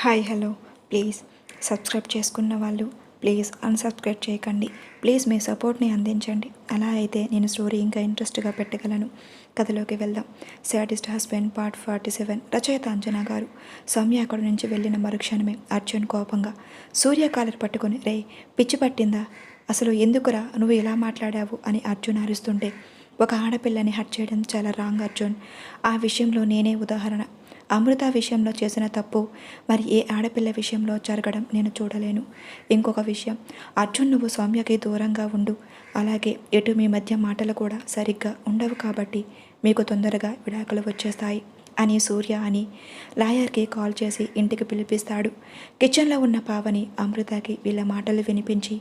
Hi hello. Please subscribe చేసుకున్న వాళ్ళు please unsubscribe చేయకండి. ప్లీజ్ మీ సపోర్ట్ని అందించండి. అలా అయితే నేను స్టోరీ ఇంకా ఇంట్రెస్ట్గా పెట్టగలను. కథలోకి వెళ్దాం. Sadist husband part forty seven. రచయిత అంజనా గారు. సౌమ్య అక్కడి నుంచి వెళ్ళిన మరుక్షణమే అర్జున్ కోపంగా. సూర్య కాలర్ పట్టుకొని రే పిచ్చి పట్టిందా? అసలు ఎందుకురా? నువ్వు ఇలా మాట్లాడావు? అని అర్జున్ అరుస్తుంటే ఒక ఆడపిల్లని హట్ చేయడం చాలా రాంగ్ అర్జున్. ఆ విషయంలో నేనే ఉదాహరణ. అమృత విషయంలో చేసిన తప్పు మరి ఏ ఆడపిల్ల విషయంలో జరగడం నేను చూడలేను. ఇంకొక విషయం అర్జున్ నువ్వు సౌమ్యకి దూరంగా ఉండు. అలాగే ఎటు మీ మధ్య మాటలు కూడా సరిగ్గా ఉండవు కాబట్టి మీకు తొందరగా విడాకులు వచ్చేస్తాయి అని సూర్య అని లాయర్కి కాల్ చేసి ఇంటికి పిలిపిస్తాడు. కిచెన్లో ఉన్న పావని అమృతకి వీళ్ళ మాటలు వినిపించి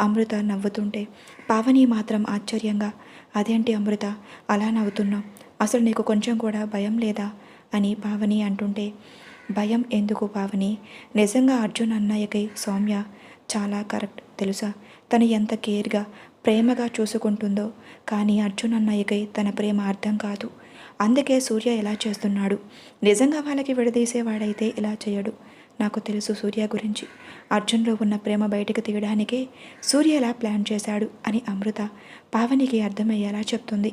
అమృత నవ్వుతుంటే పావని మాత్రం ఆశ్చర్యంగా అదేంటి అమృత అలా నవ్వుతున్నావు? అసలు నీకు కొంచెం కూడా భయం లేదా? అని పావని అంటుంటే భయం ఎందుకు పావని నిజంగా అర్జున్ అన్నయ్యకి సౌమ్య చాలా కరెక్ట్ తెలుసా? తను ఎంత కేర్గా ప్రేమగా చూసుకుంటుందో. కానీ అర్జున్ అన్నయ్యకి తన ప్రేమ అర్థం కాదు. అందుకే సూర్య ఇలా చేస్తున్నాడు. నిజంగా వాళ్ళకి విడదీసేవాడైతే ఇలా చేయడు. నాకు తెలుసు సూర్య గురించి. అర్జున్లో ఉన్న ప్రేమ బయటకు తీయడానికే సూర్యలా ప్లాన్ చేశాడు అని అమృత పావనికి అర్థమయ్యేలా చెప్తుంది.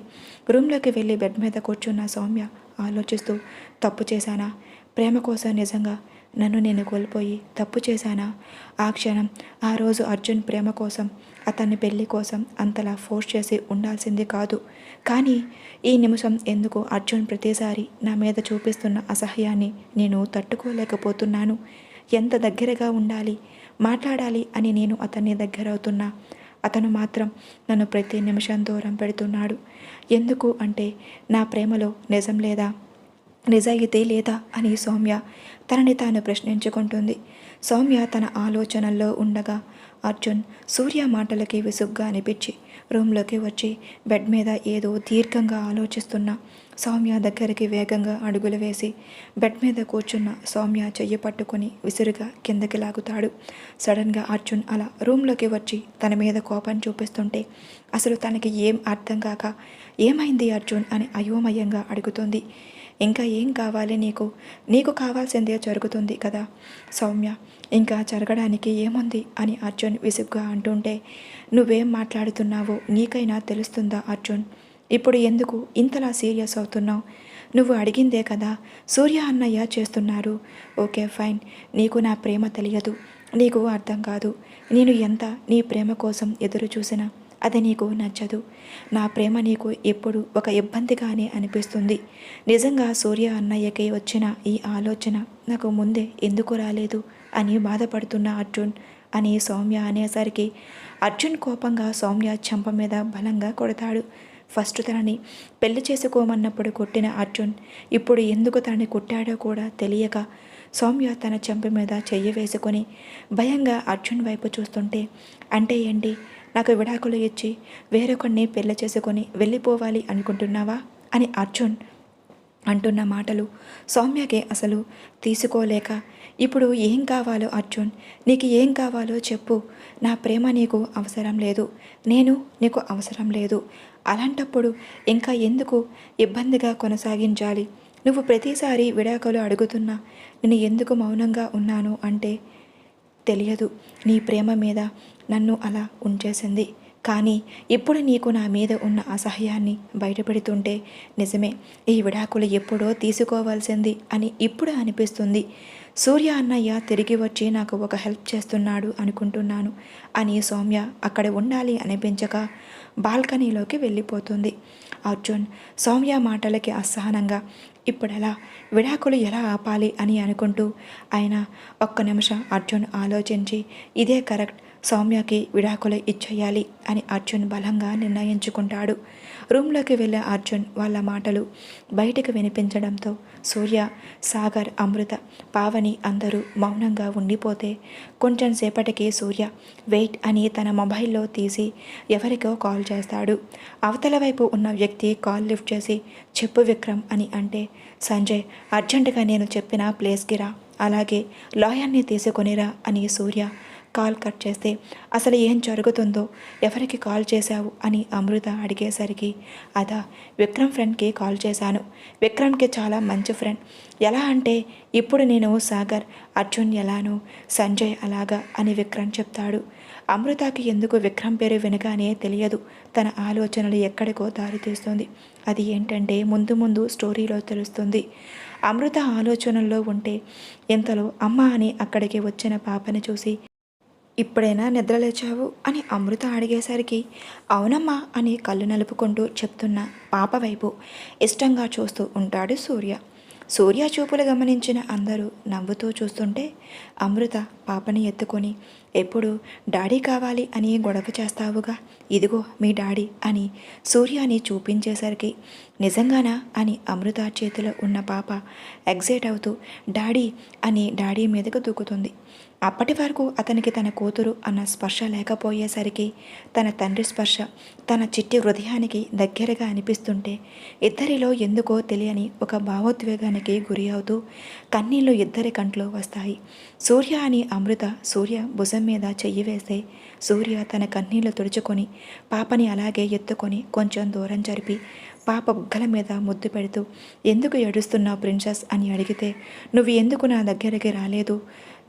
రూమ్లోకి వెళ్ళి బెడ్ మీద కూర్చున్న సౌమ్య ఆలోచిస్తూ తప్పు చేశానా? ప్రేమ కోసం నిజంగా నన్ను నేను కోల్పోయి తప్పు చేశానా? ఆ క్షణం ఆ రోజు అర్జున్ ప్రేమ కోసం అతన్ని పెళ్ళి కోసం అంతలా ఫోర్స్ చేసి ఉండాల్సింది కాదు. కానీ ఈ నిమిషం ఎందుకు అర్జున్ ప్రతిసారి నా మీద చూపిస్తున్న అసహ్యాన్ని నేను తట్టుకోలేకపోతున్నాను? ఎంత దగ్గరగా ఉండాలి? మాట్లాడాలి అని నేను అతన్ని దగ్గరవుతున్నా. అతను మాత్రం నన్ను ప్రతి నిమిషం దూరం పెడుతున్నాడు. ఎందుకు అంటే నా ప్రేమలో నిజం లేదా? నిజాయితీ లేదా? అని సౌమ్య తనని తాను ప్రశ్నించుకుంటుంది. సౌమ్య తన ఆలోచనల్లో ఉండగా అర్జున్ సూర్య మాటలకి విసుగ్గా అనిపించి రూమ్లోకి వచ్చి బెడ్ మీద ఏదో దీర్ఘంగా ఆలోచిస్తున్న సౌమ్య దగ్గరికి వేగంగా అడుగులు వేసి బెడ్ మీద కూర్చున్న సౌమ్య చెయ్యి పట్టుకుని విసురుగా కిందకి లాగుతాడు. సడన్గా అర్జున్ అలా రూమ్లోకి వచ్చి తన మీద కోపం చూపిస్తుంటే అసలు తనకి ఏం అర్థం కాక ఏమైంది అర్జున్ అని అయోమయంగా అడుగుతుంది. ఇంకా ఏం కావాలి నీకు? నీకు కావాల్సిందే జరుగుతుంది కదా? సౌమ్య ఇంకా జరగడానికి ఏముంది? అని అర్జున్ విసుగ్గా అంటుంటే నువ్వేం మాట్లాడుతున్నావో నీకైనా తెలుస్తుందా అర్జున్? ఇప్పుడు ఎందుకు ఇంతలా సీరియస్ అవుతున్నావు? నువ్వు అడిగిందే కదా సూర్య అన్నయ్య చేస్తున్నారు. Okay fine. నీకు నా ప్రేమ తెలియదు. నీకు అర్థం కాదు. నేను ఎంత నీ ప్రేమ కోసం ఎదురు చూసినా అది నీకు నచ్చదు. నా ప్రేమ నీకు ఎప్పుడు ఒక ఇబ్బందిగానే అనిపిస్తుంది. నిజంగా సూర్య అన్నయ్యకి వచ్చిన ఈ ఆలోచన నాకు ముందే ఎందుకు రాలేదు అని బాధపడుతున్న అర్జున్ అని సౌమ్య అనేసరికి అర్జున్ కోపంగా సౌమ్య చెంప మీద బలంగా కొడతాడు. ఫస్ట్ తనని పెళ్ళి చేసుకోమన్నప్పుడు కొట్టిన అర్జున్ ఇప్పుడు ఎందుకు తనని కొట్టాడో కూడా తెలియక సౌమ్య తన చెంప మీద చెయ్యి వేసుకొని భయంగా అర్జున్ వైపు చూస్తుంటే అంటే ఏంటి? నాకు విడాకులు ఇచ్చి వేరొకరిని పెళ్ళి చేసుకొని వెళ్ళిపోవాలి అనుకుంటున్నావా? అని అర్జున్ అంటున్న మాటలు సౌమ్యకి అసలు తీసుకోలేక ఇప్పుడు ఏం కావాలో అర్జున్? నీకు ఏం కావాలో చెప్పు. నా ప్రేమ నీకు అవసరం లేదు. నేను నీకు అవసరం లేదు. అలాంటప్పుడు ఇంకా ఎందుకు ఇబ్బందిగా కొనసాగించాలి? నువ్వు ప్రతిసారి విడాకులు అడుగుతున్నా నేను ఎందుకు మౌనంగా ఉన్నాను అంటే తెలియదు. నీ ప్రేమ మీద నన్ను అలా ఉంచేసింది. కానీ ఇప్పుడు నీకు నా మీద ఉన్న అసహ్యాన్ని బయటపెడుతుంటే నిజమే ఈ విడాకులు ఎప్పుడో తీసుకోవాల్సింది అని ఇప్పుడు అనిపిస్తుంది. సూర్య అన్నయ్య తిరిగి వచ్చి నాకు ఒక హెల్ప్ చేస్తున్నాడు అనుకుంటున్నాను అని సౌమ్య అక్కడ ఉండాలి అనిపించక బాల్కనీలోకి వెళ్ళిపోతుంది. అర్జున్ సౌమ్య మాటలకి అసహనంగా ఇప్పుడెలా? విడాకులు ఎలా ఆపాలి? అని అనుకుంటూ ఆయన ఒక్క నిమిషం అర్జున్ ఆలోచించి ఇదే కరెక్ట్. సౌమ్యకి విడాకులు ఇచ్చేయాలి అని అర్జున్ బలంగా నిర్ణయించుకుంటాడు. రూమ్లోకి వెళ్ళే అర్జున్ వాళ్ళ మాటలు బయటకు వినిపించడంతో సూర్య సాగర్ అమృత పావని అందరూ మౌనంగా ఉండిపోతే కొంచెం సేపటికి సూర్య వెయిట్ అని తన మొబైల్లో తీసి ఎవరికో కాల్ చేస్తాడు. అవతల వైపు ఉన్న వ్యక్తి కాల్ లిఫ్ట్ చేసి చెప్పు విక్రమ్ అని అంటే సంజయ్ అర్జెంటుగా నేను చెప్పిన ప్లేస్కి రా అలాగే లాయర్ని తీసుకొనిరా అని సూర్య కాల్ కట్ చేస్తే అసలు ఏం జరుగుతుందో? ఎవరికి కాల్ చేశావు? అని అమృత అడిగేసరికి అదా విక్రమ్ ఫ్రెండ్కి కాల్ చేశాను. విక్రమ్కి చాలా మంచి ఫ్రెండ్. ఎలా అంటే ఇప్పుడు నేను సాగర్ అర్జున్ ఎలానో సంజయ్ అలాగా అని విక్రమ్ చెప్తాడు. అమృతకి ఎందుకు విక్రమ్ పేరు వినగానే తెలియదు. తన ఆలోచనలు ఎక్కడికో దారితీస్తుంది అది ఏంటంటే ముందు ముందు స్టోరీలో తెలుస్తుంది. అమృత ఆలోచనల్లో ఉంటే ఇంతలో అమ్మ అని అక్కడికి వచ్చిన పాపని చూసి ఇప్పుడైనా నిద్రలేచావు అని అమృత అడిగేసరికి అవునమ్మా అని కళ్ళు నలుపుకుంటూ చెప్తున్న పాప వైపు ఇష్టంగా చూస్తూ ఉంటాడు సూర్య. సూర్య చూపులు గమనించిన అందరూ నవ్వుతూ చూస్తుంటే అమృత పాపని ఎత్తుకొని ఎప్పుడు డాడీ కావాలి అని గొడవ చేస్తావుగా? ఇదిగో మీ డాడీ అని సూర్యాని చూపించేసరికి నిజంగానా అని అమృత చేతిలో ఉన్న పాప ఎగ్జైట్ అవుతూ డాడీ అని డాడీ మీదకు దూకుతుంది. అప్పటి వరకు అతనికి తన కూతురు అన్న స్పర్శ లేకపోయేసరికి తన తండ్రి స్పర్శ తన చిట్టి హృదయానికి దగ్గరగా అనిపిస్తుంటే ఇద్దరిలో ఎందుకో తెలియని ఒక భావోద్వేగానికి గురి అవుతూ కన్నీళ్ళు ఇద్దరి కంట్లో వస్తాయి. సూర్య అని అమృత సూర్య భుజం మీద చెయ్యి వేస్తే సూర్య తన కన్నీళ్ళు తుడుచుకొని పాపని అలాగే ఎత్తుకొని కొంచెం దూరం జరిపి పాప బుగ్గల మీద ముద్దు పెడుతూ ఎందుకు ఏడుస్తున్నావు ప్రిన్సెస్? అని అడిగితే నువ్వు ఎందుకు నా దగ్గరికి రాలేదు?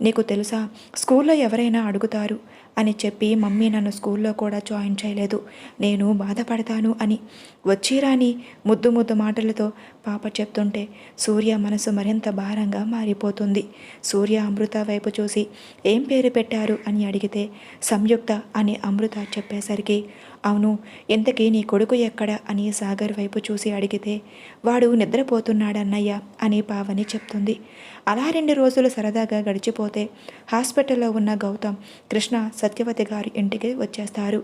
నీకు తెలుసా? స్కూల్లో ఎవరైనా అడుగుతారు అని చెప్పి మమ్మీ నన్ను స్కూల్లో కూడా జాయిన్ చేయలేదు. నేను బాధపడతాను అని వచ్చిరాని ముద్దు ముద్దు మాటలతో పాప చెప్తుంటే సూర్య మనసు మరింత భారంగా మారిపోతుంది. సూర్య అమృత వైపు చూసి ఏం పేరు పెట్టారు అని అడిగితే సంయుక్త అని అమృత చెప్పేసరికి అవును ఇంతకీ నీ కొడుకు ఎక్కడ అని సాగర్ వైపు చూసి అడిగితే వాడు నిద్రపోతున్నాడన్నయ్య అని పావని చెప్తుంది. అలా రెండు రోజులు సరదాగా గడిచిపోతే హాస్పిటల్లో ఉన్న గౌతమ్ కృష్ణ సత్యవతి గారి ఇంటికి వచ్చేస్తారు.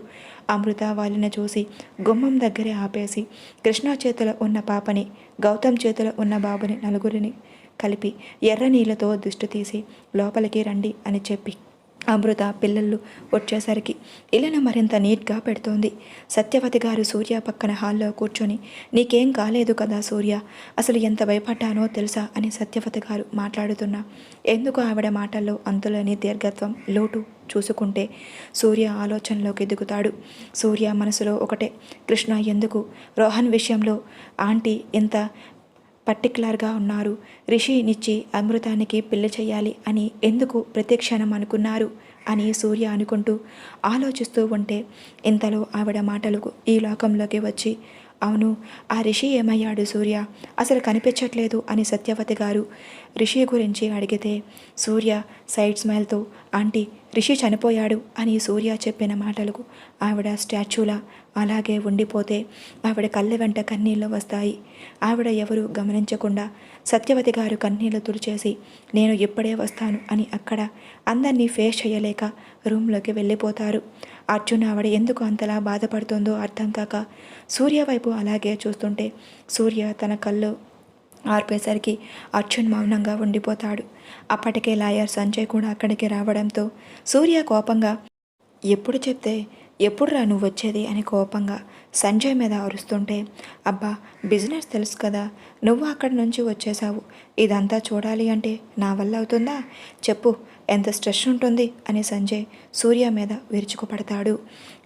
అమృత వాళ్ళని చూసి గుమ్మం దగ్గరే ఆపేసి కృష్ణ చేతిలో ఉన్న పాపని గౌతమ్ చేతిలో ఉన్న బాబుని నలుగురిని కలిపి ఎర్ర నీళ్ళతో దుష్టి తీసి లోపలికి రండి అని చెప్పి అమృత పిల్లలు వచ్చేసరికి ఇల్లును మరింత నీట్గా పెడుతోంది. సత్యవతి గారు సూర్య పక్కన హాల్లో కూర్చొని నీకేం కాలేదు కదా సూర్య అసలు ఎంత భయపడ్డానో తెలుసా అని సత్యవతి గారు మాట్లాడుతున్నా. ఎందుకు ఆవిడ మాటల్లో అంతులేని దీర్ఘత్వం లోటు? చూసుకుంటే సూర్య ఆలోచనలోకి దిగుతాడు. సూర్య మనసులో ఒకటే కృష్ణ ఎందుకు? రోహన్ విషయంలో ఆంటీ ఇంత పర్టికులర్గా ఉన్నారు. రిషినిచ్చి అమృతానికి పెళ్ళి చేయాలి అని ఎందుకు ప్రతిక్షణం అనుకున్నారు అని సూర్య అనుకుంటూ ఆలోచిస్తూ ఉంటే ఇంతలో ఆవిడ మాటలకు ఈ లోకంలోకి వచ్చి అవును ఆ రిషి ఏమయ్యాడు సూర్య? అసలు కనిపించట్లేదు అని సత్యవతి గారు రిషి గురించి అడిగితే సూర్య సైడ్ స్మైల్తో ఆంటీ రిషి చనిపోయాడు అని సూర్య చెప్పిన మాటలకు ఆవిడ స్టాచ్యూలా అలాగే ఉండిపోతే ఆవిడ కళ్ళ వెంట కన్నీళ్ళు వస్తాయి. ఆవిడ ఎవరు గమనించకుండా సత్యవతి గారు కన్నీళ్ళు తుడిచేసి నేను ఇప్పుడే వస్తాను అని అక్కడ అందరినీ ఫేస్ చేయలేక రూమ్లోకి వెళ్ళిపోతారు. అర్జున్ ఆవిడ ఎందుకు అంతలా బాధపడుతుందో అర్థం కాక సూర్య వైపు అలాగే చూస్తుంటే సూర్య తన కళ్ళు ఆర్పేసరికి అర్జున్ మౌనంగా ఉండిపోతాడు. అప్పటికే లాయర్ సంజయ్ కూడా అక్కడికి రావడంతో సూర్య కోపంగా ఎప్పుడు చెప్తే ఎప్పుడురా నువ్వు వచ్చేది? అని కోపంగా సంజయ్ మీద అరుస్తుంటే అబ్బా బిజినెస్ తెలుసు కదా నువ్వు అక్కడి నుంచి వచ్చేసావు ఇదంతా చూడాలి అంటే నా వల్ల అవుతుందా? చెప్పు ఎంత స్ట్రెస్ ఉంటుంది అని సంజయ్ సూర్య మీద విరుచుకుపడతాడు.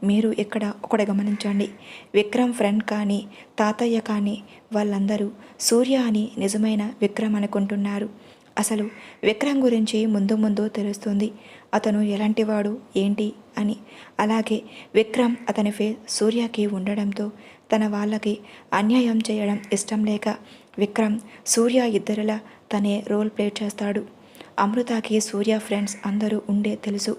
మీరు ఇక్కడ ఒకటి గమనించండి. విక్రమ్ ఫ్రెండ్ కానీ తాతయ్య కానీ వాళ్ళందరూ సూర్య అని నిజమైన విక్రమ్ అనుకుంటున్నారు. అసలు విక్రమ్ గురించి ముందు ముందు తెలుస్తుంది. అతను ఎలాంటివాడు ఏంటి అని. అలాగే విక్రమ్ అతని ఫే సూర్యకి ఉండడంతో తన వాళ్ళకి అన్యాయం చేయడం ఇష్టం లేక విక్రమ్ సూర్య ఇద్దరిలా తనే రోల్ ప్లే చేస్తాడు. అమృతకి సూర్య ఫ్రెండ్స్ అందరూ ఉండే తెలుసు.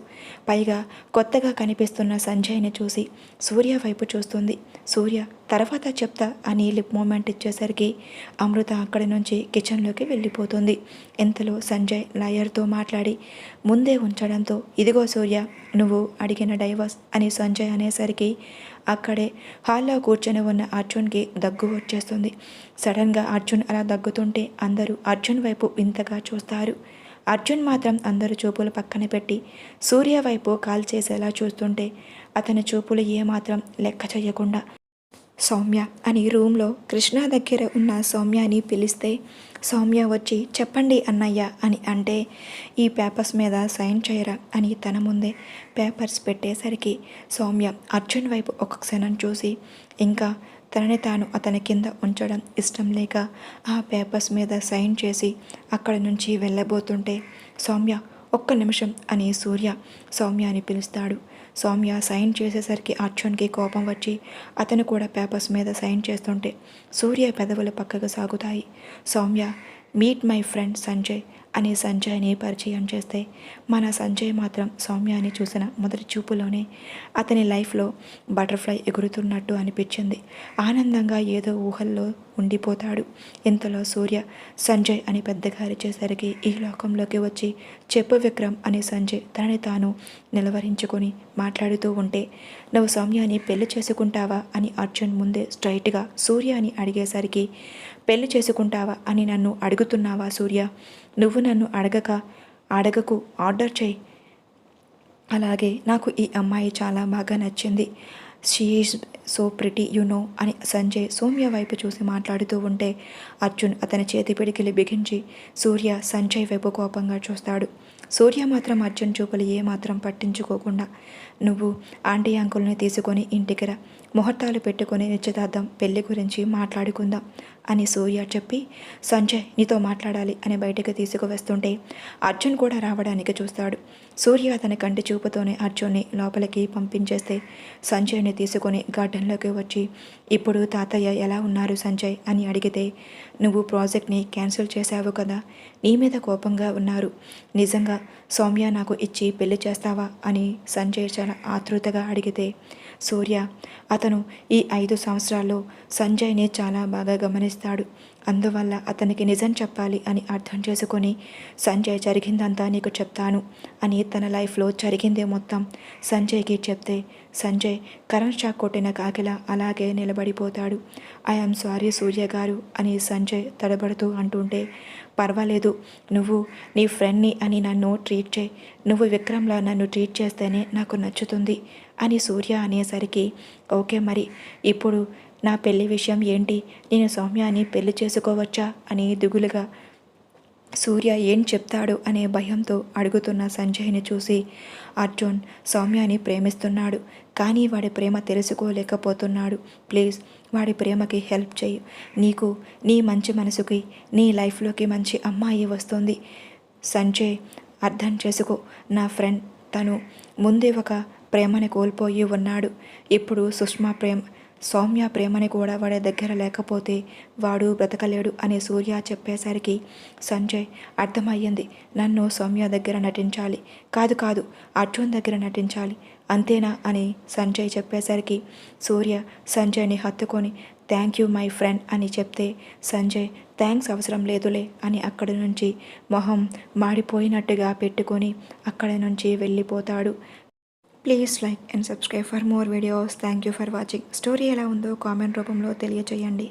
పైగా కొత్తగా కనిపిస్తున్న సంజయ్ని చూసి సూర్య వైపు చూస్తుంది. సూర్య తర్వాత చెప్తా అని లిప్ మూమెంట్ ఇచ్చేసరికి అమృత అక్కడి నుంచి కిచెన్లోకి వెళ్ళిపోతుంది. ఇంతలో సంజయ్ లాయర్తో మాట్లాడి ముందే ఉంచడంతో ఇదిగో సూర్య నువ్వు అడిగిన డైవర్స్ అని సంజయ్ అనేసరికి అక్కడే హాల్లో కూర్చొని ఉన్న అర్జున్కి దగ్గు వచ్చేస్తుంది. సడన్గా అర్జున్ అలా దగ్గుతుంటే అందరూ అర్జున్ వైపు వింతగా చూస్తారు. అర్జున్ మాత్రం అందరు చూపులు పక్కన పెట్టి సూర్య వైపు కాల్ చేసేలా చూస్తుంటే అతని చూపులు ఏమాత్రం లెక్క చేయకుండా సౌమ్య అని రూమ్లో కృష్ణ దగ్గర ఉన్న సౌమ్యని పిలిస్తే సౌమ్య వచ్చి చెప్పండి అన్నయ్య అని అంటే ఈ పేపర్స్ మీద సైన్ చేయరా అని తన ముందే పేపర్స్ పెట్టేసరికి సౌమ్య అర్జున్ వైపు ఒక క్షణం చూసి ఇంకా తనని తాను అతని కింద ఉంచడం ఇష్టం లేక ఆ పేపర్స్ మీద సైన్ చేసి అక్కడి నుంచి వెళ్ళబోతుంటే సౌమ్య ఒక్క నిమిషం అని సూర్య సౌమ్య అని పిలుస్తాడు. సౌమ్య సైన్ చేసేసరికి అర్జున్కి కోపం వచ్చి అతను కూడా పేపర్స్ మీద సైన్ చేస్తుంటే సూర్య పెదవులు పక్కకు సాగుతాయి. Soumya meet my friend Sanjay అని సంజయ్ని పరిచయం చేస్తే మన సంజయ్ మాత్రం సౌమ్యాని చూసిన మొదటి చూపులోనే అతని లైఫ్లో బటర్ఫ్లై ఎగురుతున్నట్టు అనిపించింది. ఆనందంగా ఏదో ఊహల్లో ఉండిపోతాడు. ఇంతలో సూర్య సంజయ్ అని పెద్దగా అరిచేసరికి ఈ లోకంలోకి వచ్చి చెప్పు విక్రమ్ అని సంజయ్ తనని తాను నిలవరించుకొని మాట్లాడుతూ ఉంటే నువ్వు సౌమ్యాని పెళ్ళి చేసుకుంటావా? అని అర్జున్ ముందే స్ట్రైట్గా సూర్య అని అడిగేసరికి పెళ్ళి చేసుకుంటావా? అని నన్ను అడుగుతున్నావా సూర్య? నువ్వు నన్ను అడగక అడగకు ఆర్డర్ చేయి. అలాగే నాకు ఈ అమ్మాయి చాలా బాగా నచ్చింది. She is so pretty you know అని సంజయ్ సౌమ్య వైపు చూసి మాట్లాడుతూ ఉంటే అర్జున్ అతని చేతి పిడికిలి బిగించి సూర్య సంజయ్ వైపు కోపంగా చూస్తాడు. సూర్య మాత్రం అర్జున్ చూపులు ఏమాత్రం పట్టించుకోకుండా నువ్వు ఆంటీ అంకుల్ని తీసుకొని ఇంటికి రా. ముహూర్తాలు పెట్టుకొని నిశ్చితార్థం పెళ్ళి గురించి మాట్లాడుకుందాం అని సూర్య చెప్పి సంజయ్ నీతో మాట్లాడాలి అని బయటకు తీసుకువస్తుంటే అర్జున్ కూడా రావడానికి చూస్తాడు. సూర్య అతని కంటి చూపుతోనే అర్జున్ని లోపలికి పంపించేస్తే సంజయ్ని తీసుకొని గార్డెన్లోకి వచ్చి ఇప్పుడు తాతయ్య ఎలా ఉన్నారు సంజయ్? అని అడిగితే నువ్వు ప్రాజెక్ట్ని క్యాన్సిల్ చేశావు కదా నీ మీద కోపంగా ఉన్నారు. నిజంగా సౌమ్య నాకు ఇచ్చి పెళ్ళి చేస్తావా? అని సంజయ్ చాలా ఆతృతగా అడిగితే సూర్య అతను ఈ ఐదు సంవత్సరాల్లో సంజయ్ని చాలా బాగా గమనిస్తాడు. అందువల్ల అతనికి నిజం చెప్పాలి అని అర్థం చేసుకొని సంజయ్ జరిగిందంతా నీకు చెప్తాను అని తన లైఫ్లో జరిగిందే మొత్తం. సంజయ్కి చెప్తే సంజయ్ కరెంట్ షాక్ కొట్టిన కాకిల అలాగే నిలబడిపోతాడు. ఐఎమ్ సారీ సూర్య గారు అని సంజయ్ తడబడుతూ అంటుంటే పర్వాలేదు నువ్వు నీ ఫ్రెండ్ని అని నన్ను ట్రీట్ చేయి. నువ్వు విక్రమ్లా నన్ను ట్రీట్ చేస్తేనే నాకు నచ్చుతుంది అని సూర్య అనేసరికి ఓకే మరి ఇప్పుడు నా పెళ్ళి విషయం ఏంటి? నేను సౌమ్యాని పెళ్ళి చేసుకోవచ్చా? అని దిగులుగా సూర్య ఏం చెప్తాడు అనే భయంతో అడుగుతున్న సంజయ్ని చూసి అర్జున్ సౌమ్యాని ప్రేమిస్తున్నాడు. కానీ వాడి ప్రేమ తెలుసుకోలేకపోతున్నాడు. ప్లీజ్ వాడి ప్రేమకి హెల్ప్ చేయి నీకు నీ మంచి మనసుకి నీ లైఫ్లోకి మంచి అమ్మాయి వస్తుంది. సంజయ్ అర్థం చేసుకో. నా ఫ్రెండ్ తను ముందే ఒక ప్రేమని కోల్పోయి ఉన్నాడు. ఇప్పుడు సుష్మా ప్రేమ సౌమ్య ప్రేమని కూడా వాడి దగ్గర లేకపోతే వాడు బ్రతకలేడు అని సూర్య చెప్పేసరికి సంజయ్ అర్థమయ్యింది. నన్ను సౌమ్య దగ్గర నటించాలి. కాదు కాదు అర్జున్ దగ్గర నటించాలి. అంతేనా అని సంజయ్ చెప్పేసరికి సూర్య సంజయ్ని హత్తుకొని థ్యాంక్ యూ మై ఫ్రెండ్ అని చెప్తే సంజయ్ థ్యాంక్స్ అవసరం లేదులే అని అక్కడి నుంచి మొహం మాడిపోయినట్టుగా పెట్టుకొని అక్కడి నుంచి వెళ్ళిపోతాడు. Please like and subscribe for more videos. Thank you for watching. Story ఎలా ఉందో కామెంట్ రూపంలో తెలియచేయండి.